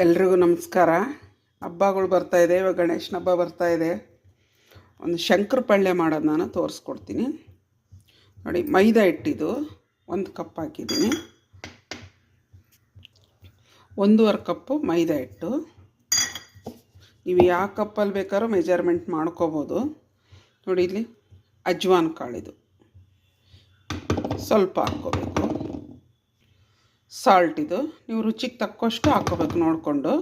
ಎಲ್ರಿಗೂ ನಮಸ್ಕಾರ. ಹಬ್ಬಗಳು ಬರ್ತಾ ಇದೆ, ಇವಾಗ ಗಣೇಶನ ಹಬ್ಬ ಬರ್ತಾ ಇದೆ. ಒಂದು ಶಂಕರ ಪಳ್ಳೆ ಮಾಡೋದು ನಾನು ತೋರಿಸ್ಕೊಡ್ತೀನಿ. ನೋಡಿ, ಮೈದಾ ಹಿಟ್ಟಿದು ಒಂದು ಕಪ್ ಹಾಕಿದ್ದೀನಿ. ಒಂದೂವರೆ ಕಪ್ಪು ಮೈದಾ ಹಿಟ್ಟು. ನೀವು ಯಾವ ಕಪ್ಪಲ್ಲಿ ಬೇಕಾದ್ರೂ ಮೆಜರ್ಮೆಂಟ್ ಮಾಡ್ಕೋಬೋದು. ನೋಡಿ, ಇಲ್ಲಿ ಅಜ್ವಾನ್ ಕಾಳಿದು. ಸ್ವಲ್ಪ ಹಾಕ್ಕೋಬೇಕು. ಸಾಲ್ಟ್ ಇದು. ನೀವು ರುಚಿಗೆ ತಕ್ಕಷ್ಟು ಹಾಕೋಬೇಕು ನೋಡಿಕೊಂಡು.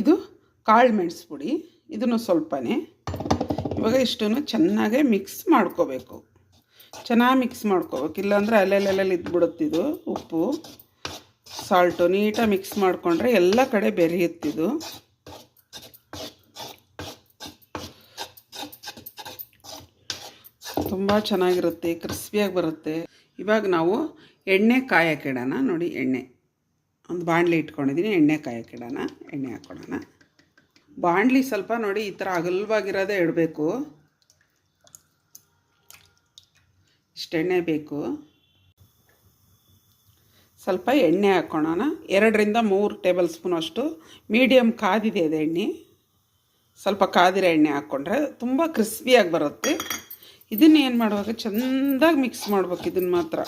ಇದು ಕಾಳು ಮೆಣಸು ಪುಡಿ. ಇದನ್ನು ಸ್ವಲ್ಪನೇ. ಇವಾಗ ಇಷ್ಟನ್ನು ಚೆನ್ನಾಗೇ ಮಿಕ್ಸ್ ಮಾಡ್ಕೋಬೇಕು. ಚೆನ್ನಾಗಿ ಮಿಕ್ಸ್ ಮಾಡ್ಕೋಬೇಕು. ಇಲ್ಲಾಂದರೆ ಅಲ್ಲೆಲ್ಲೆಲ್ಲಿ ಇದ್ಬಿಡುತ್ತಿದು ಉಪ್ಪು. ಸಾಲ್ಟು ನೀಟಾಗಿ ಮಿಕ್ಸ್ ಮಾಡಿಕೊಂಡ್ರೆ ಎಲ್ಲ ಕಡೆ ಬೆರೆಯುತ್ತಿದು ತುಂಬ ಚೆನ್ನಾಗಿರುತ್ತೆ ಕ್ರಿಸ್ಪಿಯಾಗಿ ಬರುತ್ತೆ. ಇವಾಗ ನಾವು ಎಣ್ಣೆ ಕಾಯಕ್ಕಿಡೋಣ ನೋಡಿ, ಎಣ್ಣೆ. ಒಂದು ಬಾಣಲಿ ಇಟ್ಕೊಂಡಿದ್ದೀನಿ, ಎಣ್ಣೆ ಕಾಯಕ್ಕಿಡೋಣ ಎಣ್ಣೆ ಹಾಕ್ಕೊಡೋಣ ಬಾಣಲಿ ಸ್ವಲ್ಪ ನೋಡಿ, ಈ ಥರ ಅಗಲವಾಗಿರೋದೇ ಇಡಬೇಕು. ಇಷ್ಟೆಣ್ಣೆ ಬೇಕು. ಸ್ವಲ್ಪ ಎಣ್ಣೆ ಹಾಕ್ಕೊಳ್ಳೋಣ. ಎರಡರಿಂದ ಮೂರು ಟೇಬಲ್ ಸ್ಪೂನ್ ಅಷ್ಟು ಮೀಡಿಯಮ್ ಕಾದಿದೆ ಅದು ಎಣ್ಣೆ. ಸ್ವಲ್ಪ ಕಾದಿರೋ ಎಣ್ಣೆ ಹಾಕ್ಕೊಂಡ್ರೆ ತುಂಬ ಕ್ರಿಸ್ಪಿಯಾಗಿ ಬರುತ್ತೆ. ಇದನ್ನ ಏನು ಮಾಡುವಾಗ? ಚೆಂದಾಗಿ ಮಿಕ್ಸ್ ಮಾಡ್ಬೇಕು ಇದನ್ನು ಮಾತ್ರ.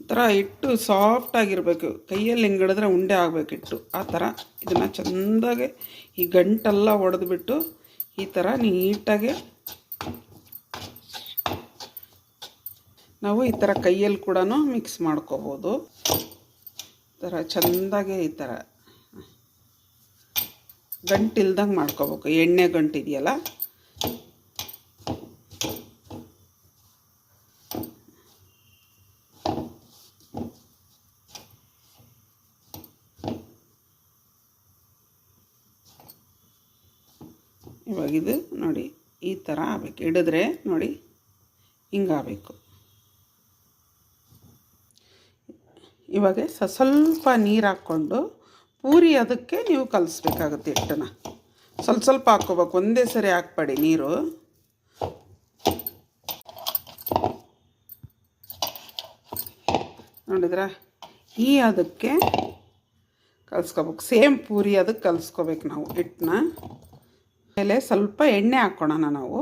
ಒಂಥರ ಹಿಟ್ಟು ಸಾಫ್ಟಾಗಿರಬೇಕು ಕೈಯಲ್ಲಿ ಹಿಂಗಿಡಿದ್ರೆ ಉಂಡೆ ಆಗಬೇಕು ಹಿಟ್ಟು. ಆ ಥರ ಇದನ್ನು ಚೆಂದಾಗೆ ಈ ಗಂಟೆಲ್ಲ ಒಡೆದ್ಬಿಟ್ಟು ಈ ಥರ ನೀಟಾಗೆ ನಾವು ಈ ಥರ ಕೈಯಲ್ಲಿ ಕೂಡ ಮಿಕ್ಸ್ ಮಾಡ್ಕೋಬೋದು. ಈ ಥರ ಚೆಂದಾಗೆ ಈ ಥರ ಗಂಟಿಲ್ದಂಗೆ ಮಾಡ್ಕೋಬೇಕು. ಎಣ್ಣೆ ಗಂಟಿದೆಯಲ್ಲ? ಇವಾಗ ಇದು ನೋಡಿ ಈ ಥರ ಆಗಬೇಕು. ಹಿಡಿದ್ರೆ ನೋಡಿ ಹಿಂಗಾಗಬೇಕು. ಇವಾಗ ಸ ಸ್ವಲ್ಪ ನೀರು ಹಾಕ್ಕೊಂಡು ಪೂರಿ ಅದಕ್ಕೆ ನೀವು ಕಲಿಸ್ಬೇಕಾಗುತ್ತೆ ಹಿಟ್ಟನ್ನು. ಸ್ವಲ್ಪ ಸ್ವಲ್ಪ ಹಾಕ್ಕೋಬೇಕು ಒಂದೇ ಸರಿ ಹಾಕ್ಬೇಡಿ ನೀರು. ನೋಡಿದ್ರ? ಈ ಅದಕ್ಕೆ ಕಲಿಸ್ಕೋಬೇಕು. ಸೇಮ್ ಪೂರಿ ಅದಕ್ಕೆ ಕಲಿಸ್ಕೋಬೇಕು ನಾವು ಹಿಟ್ಟನ್ನ. ಮೇಲೆ ಸ್ವಲ್ಪ ಎಣ್ಣೆ ಹಾಕ್ಕೊಳ್ಳೋಣ ನಾವು.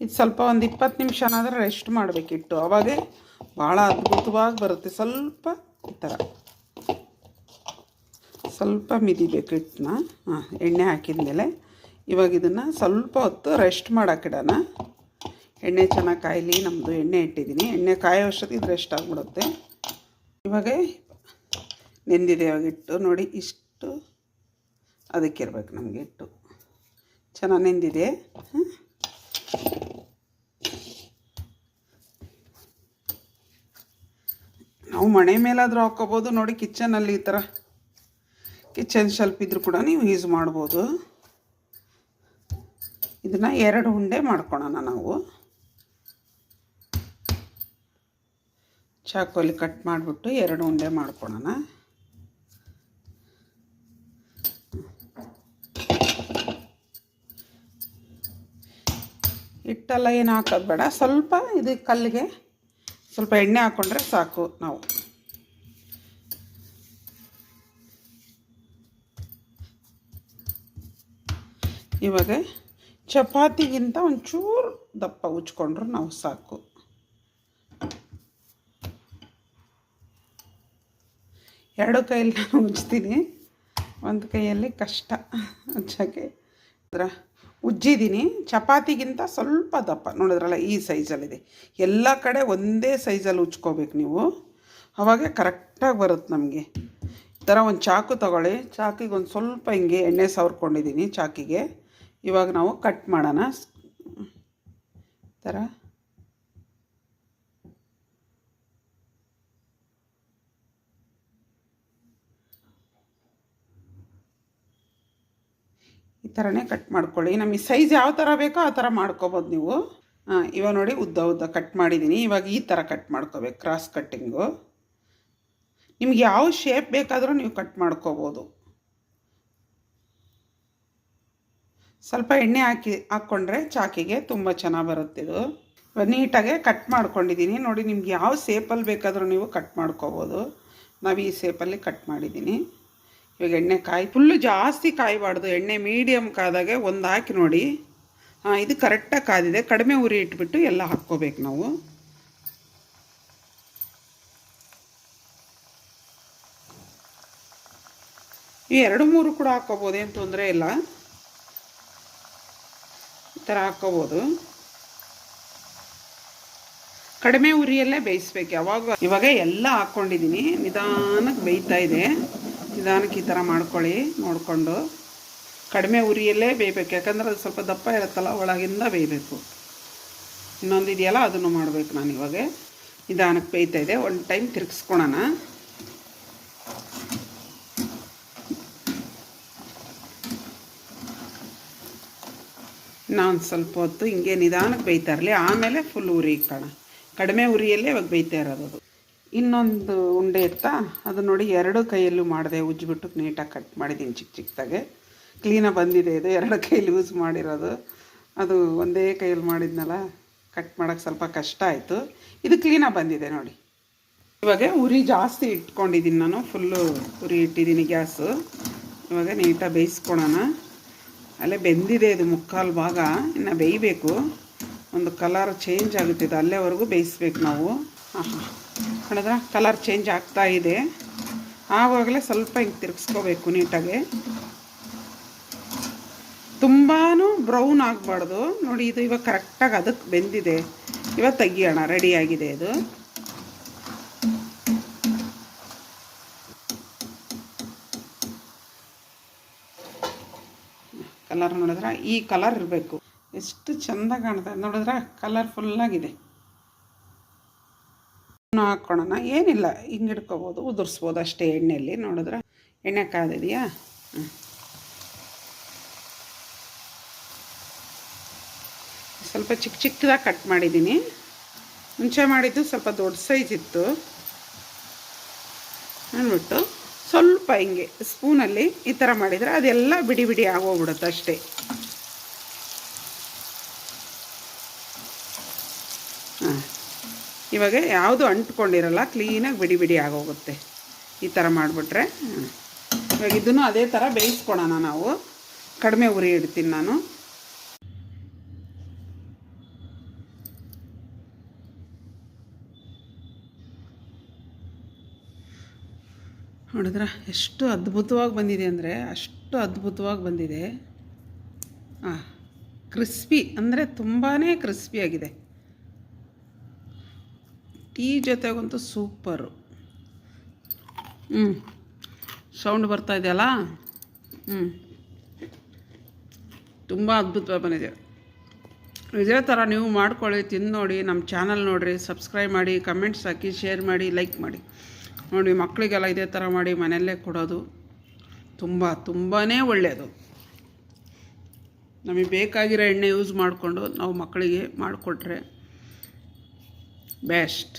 ಇದು ಸ್ವಲ್ಪ ಒಂದು ಇಪ್ಪತ್ತು ನಿಮಿಷನಾದ್ರೆ ರೆಸ್ಟ್ ಮಾಡಬೇಕಿಟ್ಟು ಅವಾಗೆ ಭಾಳ ಅದ್ಭುತವಾಗಿ ಬರುತ್ತೆ. ಸ್ವಲ್ಪ ಈ ಥರ ಸ್ವಲ್ಪ ಮಿದಿಬೇಕು ಹಿಟ್ಟನ್ನ. ಹಾಂ, ಎಣ್ಣೆ ಹಾಕಿದ ಮೇಲೆ ಇವಾಗ ಇದನ್ನು ಸ್ವಲ್ಪ ಹೊತ್ತು ರೆಸ್ಟ್ ಮಾಡೋಕ್ಕಿಡೋಣ ಎಣ್ಣೆ ಚೆನ್ನಾಗಿ ಕಾಯಲಿ. ನಮ್ಮದು ಎಣ್ಣೆ ಇಟ್ಟಿದ್ದೀನಿ ಎಣ್ಣೆ ಕಾಯೋ ಇದು ರೆಸ್ಟ್ ಆಗಿಬಿಡುತ್ತೆ. ಇವಾಗ ನೆಂದಿದೆ ಇವಾಗ ಹಿಟ್ಟು. ನೋಡಿ ಇಷ್ಟು ಅದಕ್ಕಿರ್ಬೇಕು ನಮಗೆ ಹಿಟ್ಟು. ಚೆನ್ನಾಗಿ ನೆಂದಿದೆ. ನಾವು ಮಣೆ ಮೇಲಾದರೂ ಹಾಕ್ಕೋಬೋದು. ನೋಡಿ ಕಿಚನಲ್ಲಿ ಈ ಥರ ಕಿಚನ್ ಶೆಲ್ಫ್ ಇದ್ರೂ ಕೂಡ ನೀವು ಯೂಸ್ ಮಾಡ್ಬೋದು. ಇದನ್ನು ಎರಡು ಉಂಡೆ ಮಾಡ್ಕೊಳೋಣ ನಾವು. ಚಾಕೋಲಿ ಕಟ್ ಮಾಡಿಬಿಟ್ಟು ಎರಡು ಉಂಡೆ ಮಾಡ್ಕೊಳೋಣ. ಹಿಟ್ಟೆಲ್ಲ ಏನು ಹಾಕೋದು ಬೇಡ. ಸ್ವಲ್ಪ ಇದು ಕಲ್ಲಿಗೆ ಸ್ವಲ್ಪ ಎಣ್ಣೆ ಹಾಕ್ಕೊಂಡ್ರೆ ಸಾಕು ನಾವು. ಇವಾಗ ಚಪಾತಿಗಿಂತ ಒಂಚೂರು ದಪ್ಪ ಉಜ್ಕೊಂಡ್ರು ನಾವು ಸಾಕು. ಎರಡು ಕೈಯಲ್ಲಿ ನಾನು ಉಜ್ತೀನಿ. ಒಂದು ಕೈಯಲ್ಲಿ ಕಷ್ಟ. ಹಚ್ಚೋಕ್ಕೆ ಅದರ ಉಜ್ಜಿದ್ದೀನಿ. ಚಪಾತಿಗಿಂತ ಸ್ವಲ್ಪ ದಪ್ಪ. ನೋಡಿದ್ರಲ್ಲ, ಈ ಸೈಜಲ್ಲಿದೆ. ಎಲ್ಲ ಕಡೆ ಒಂದೇ ಸೈಜಲ್ಲಿ ಉಜ್ಕೋಬೇಕು ನೀವು. ಅವಾಗ ಕರೆಕ್ಟಾಗಿ ಬರುತ್ತೆ ನಮಗೆ. ಈ ಥರ ಒಂದು ಚಾಕು ತಗೊಳ್ಳಿ. ಚಾಕಿಗೆ ಒಂದು ಸ್ವಲ್ಪ ಹಿಂಗೆ ಎಣ್ಣೆ ಸವರ್ಕೊಂಡಿದ್ದೀನಿ ಚಾಕಿಗೆ. ಇವಾಗ ನಾವು ಕಟ್ ಮಾಡೋಣ. ಥರ. ಈ ಥರನೇ ಕಟ್ ಮಾಡ್ಕೊಳ್ಳಿ. ನಮಗೆ ಸೈಜ್ ಯಾವ ಥರ ಬೇಕೋ ಆ ಥರ ಮಾಡ್ಕೋಬೋದು ನೀವು. ಇವಾಗ ನೋಡಿ ಉದ್ದ ಉದ್ದ ಕಟ್ ಮಾಡಿದ್ದೀನಿ ಇವಾಗ ಈ ಥರ ಕಟ್ ಮಾಡ್ಕೋಬೇಕು ಕ್ರಾಸ್ ಕಟ್ಟಿಂಗು ನಿಮ್ಗೆ ಯಾವ ಶೇಪ್ ಬೇಕಾದರೂ ನೀವು ಕಟ್ ಮಾಡ್ಕೋಬೋದು. ಸ್ವಲ್ಪ ಎಣ್ಣೆ ಹಾಕಿ ಹಾಕ್ಕೊಂಡ್ರೆ ಚಾಕಿಗೆ ತುಂಬ ಚೆನ್ನಾಗಿ ಬರುತ್ತಿದು ಇವಾಗ ನೀಟಾಗೆ ಕಟ್ ಮಾಡ್ಕೊಂಡಿದ್ದೀನಿ ನೋಡಿ ನಿಮ್ಗೆ ಯಾವ ಸೇಪಲ್ಲಿ ಬೇಕಾದರೂ ನೀವು ಕಟ್ ಮಾಡ್ಕೋಬೋದು. ನಾವು ಈ ಸೇಪಲ್ಲಿ ಕಟ್ ಮಾಡಿದ್ದೀನಿ ಇವಾಗ ಎಣ್ಣೆ ಕಾಯಿ ಫುಲ್ಲು ಜಾಸ್ತಿ ಕಾಯಬಾರ್ದು. ಎಣ್ಣೆ ಮೀಡಿಯಮ್ ಕಾದಾಗೆ ಒಂದು ಹಾಕಿ ನೋಡಿ. ಹಾಂ ಇದು ಕರೆಕ್ಟಾಗಿ ಕಾದಿದೆ. ಕಡಿಮೆ ಉರಿ ಇಟ್ಬಿಟ್ಟು ಎಲ್ಲ ಹಾಕ್ಕೋಬೇಕು ನಾವು. ಈ ಎರಡು ಮೂರು ಕೂಡ ಹಾಕ್ಕೋಬೋದು, ಏನು ತೊಂದರೆ ಇಲ್ಲ. ಈ ಥರ ಹಾಕ್ಕೋಬೋದು. ಕಡಿಮೆ ಉರಿಯಲ್ಲೇ ಬೇಯಿಸ್ಬೇಕು. ಯಾವಾಗ ಇವಾಗ ಎಲ್ಲ ಹಾಕ್ಕೊಂಡಿದ್ದೀನಿ ನಿಧಾನಕ್ಕೆ ಬೇಯ್ತಾ ಇದೆ. ನಿಧಾನಕ್ಕೆ ಈ ಥರ ಮಾಡ್ಕೊಳ್ಳಿ, ನೋಡಿಕೊಂಡು. ಕಡಿಮೆ ಉರಿಯಲ್ಲೇ ಬೇಯಬೇಕು, ಯಾಕಂದ್ರೆ ಅದು ಸ್ವಲ್ಪ ದಪ್ಪ ಇರುತ್ತಲ್ಲ, ಒಳಗಿಂದ ಬೇಯಬೇಕು. ಇನ್ನೊಂದು ಇದೆಯಲ್ಲ, ಅದನ್ನು ಮಾಡಬೇಕು ನಾನು ಇವಾಗ. ನಿಧಾನಕ್ಕೆ ಬೇಯ್ತಾ ಇದೆ ಒಂದು ಟೈಮ್ ತಿರ್ಗಿಸ್ಕೊಳೋಣ. ನಾನು ಸ್ವಲ್ಪ ಹೊತ್ತು ಹಿಂಗೆ ನಿಧಾನಕ್ಕೆ ಬೇಯ್ತಾ ಇರಲಿ, ಆಮೇಲೆ ಫುಲ್ ಉರಿ ಇಕ್ಕೋಣ ಕಡಿಮೆ ಉರಿಯಲ್ಲೇ ಇವಾಗ ಬೇಯ್ತಾ ಇರೋದು ಇನ್ನೊಂದು ಉಂಡೆ ಇತ್ತಾ, ಅದು ನೋಡಿ ಎರಡು ಕೈಯಲ್ಲೂ ಮಾಡಿದೆ, ಉಜ್ಜಿಬಿಟ್ಟು ನೀಟಾಗಿ ಕಟ್ ಮಾಡಿದ್ದೀನಿ ಚಿಕ್ಕ ಚಿಕ್ಕದಾಗೆ. ಕ್ಲೀನಾಗಿ ಬಂದಿದೆ ಇದು, ಎರಡು ಕೈಯಲ್ಲಿ ಯೂಸ್ ಮಾಡಿರೋದು. ಅದು ಒಂದೇ ಕೈಯಲ್ಲಿ ಮಾಡಿದ್ನಲ್ಲ, ಕಟ್ ಮಾಡೋಕ್ಕೆ ಸ್ವಲ್ಪ ಕಷ್ಟ ಆಯಿತು. ಇದು ಕ್ಲೀನಾಗಿ ಬಂದಿದೆ ನೋಡಿ. ಇವಾಗ ಉರಿ ಜಾಸ್ತಿ ಇಟ್ಕೊಂಡಿದ್ದೀನಿ ನಾನು ಫುಲ್ಲು ಉರಿ ಇಟ್ಟಿದ್ದೀನಿ ಗ್ಯಾಸು. ಇವಾಗ ನೀಟಾಗಿ ಬೇಯಿಸ್ಕೊಳೋಣ. ಅಲ್ಲೇ ಬೆಂದಿದೆ ಇದು ಮುಕ್ಕಾಲು ಭಾಗ, ಇನ್ನು ಬೇಯಬೇಕು. ಒಂದು ಕಲರ್ ಚೇಂಜ್ ಆಗುತ್ತಿದೆ ಅಲ್ಲೇವರೆಗೂ ಬೇಯಿಸ್ಬೇಕು ನಾವು. ಹಾಂ ಹಾಂ ನೋಡಿದ್ರ ಕಲರ್ ಚೇಂಜ್ ಆಗ್ತಾ ಇದೆ. ಆವಾಗಲೇ ಸ್ವಲ್ಪ ಹಿಂಗೆ ತಿರುಗಿಸ್ಕೋಬೇಕು ನೀಟಾಗಿ. ತುಂಬಾ ಬ್ರೌನ್ ಆಗಬಾರ್ದು. ನೋಡಿ, ಇದು ಇವಾಗ ಕರೆಕ್ಟಾಗಿ ಅದಕ್ಕೆ ಬೆಂದಿದೆ. ಇವಾಗ ತೆಗಿಯೋಣ ರೆಡಿಯಾಗಿದೆ ಇದು. ಕಲರ್ ನೋಡಿದ್ರೆ ಈ ಕಲರ್ ಇರಬೇಕು. ಎಷ್ಟು ಚೆಂದ ಕಾಣ್ತದೆ ನೋಡಿದ್ರೆ ಕಲರ್ಫುಲ್ಲಾಗಿದೆ ಹಾಕ್ಕೊಳೋಣ. ಏನಿಲ್ಲ, ಹಿಂಗೆ ಇಟ್ಕೋಬೋದು ಉದುರಿಸ್ಬೋದು ಅಷ್ಟೇ ಎಣ್ಣೆಯಲ್ಲಿ ನೋಡಿದ್ರೆ ಎಣ್ಣೆ ಕಾದಿದೆಯಾ? ಸ್ವಲ್ಪ ಚಿಕ್ಕ ಚಿಕ್ಕದಾಗಿ ಕಟ್ ಮಾಡಿದ್ದೀನಿ. ಮುಂಚೆ ಮಾಡಿದ್ದು ಸ್ವಲ್ಪ ದೊಡ್ಡ ಸೈಜ್ ಇತ್ತು. ಅಂದ್ಬಿಟ್ಟು ಸ್ವಲ್ಪ ಹಿಂಗೆ ಸ್ಪೂನಲ್ಲಿ ಈ ಥರ ಮಾಡಿದರೆ ಅದೆಲ್ಲ ಬಿಡಿ ಬಿಡಿ ಆಗೋಗ್ಬಿಡುತ್ತೆ ಅಷ್ಟೇ. ಇವಾಗ ಯಾವುದು ಅಂಟ್ಕೊಂಡಿರಲ್ಲ ಕ್ಲೀನಾಗಿ ಬಿಡಿ ಬಿಡಿ ಆಗೋಗುತ್ತೆ. ಈ ಥರ ಮಾಡಿಬಿಟ್ರೆ. ಇವಾಗ ಇದನ್ನು ಅದೇ ಥರ ಬೇಯಿಸ್ಕೊಳೋಣ ನಾವು. ಕಡಿಮೆ ಉರಿ ಇಡ್ತೀನಿ ನಾನು. ನೋಡಿದ್ರೆ, ಎಷ್ಟು ಅದ್ಭುತವಾಗಿ ಬಂದಿದೆ ಅಂದರೆ, ಅಷ್ಟು ಅದ್ಭುತವಾಗಿ ಬಂದಿದೆ. ಹಾಂ ಕ್ರಿಸ್ಪಿ ಅಂದರೆ ತುಂಬಾ ಕ್ರಿಸ್ಪಿಯಾಗಿದೆ ಟೀ ಜೊತೆಗಂತೂ ಸೂಪರು. ಹ್ಞೂ ಸೌಂಡ್ ಬರ್ತಾ ಇದೆಯಲ್ಲ? ಹ್ಞೂ ತುಂಬ ಅದ್ಭುತವಾಗಿ ಬಂದಿದೆ ಇದೇ. ಥರ ನೀವು ಮಾಡ್ಕೊಳ್ಳಿ, ತಿಂದು ನೋಡಿ ನಮ್ಮ ಚಾನಲ್ ನೋಡಿರಿ ಸಬ್ಸ್ಕ್ರೈಬ್ ಮಾಡಿ ಕಮೆಂಟ್ಸ್ ಹಾಕಿ ಶೇರ್ ಮಾಡಿ ಲೈಕ್ ಮಾಡಿ. ನೋಡಿ ಮಕ್ಕಳಿಗೆಲ್ಲ ಇದೇ ಥರ ಮಾಡಿ ಮನೆಯಲ್ಲೇ ಕೊಡೋದು ತುಂಬ ತುಂಬಾ ಒಳ್ಳೆಯದು. ನಮಗೆ ಬೇಕಾಗಿರೋ ಎಣ್ಣೆ ಯೂಸ್ ಮಾಡಿಕೊಂಡು ನಾವು ಮಕ್ಕಳಿಗೆ ಮಾಡಿಕೊಟ್ರೆ ಬೆಸ್ಟ್.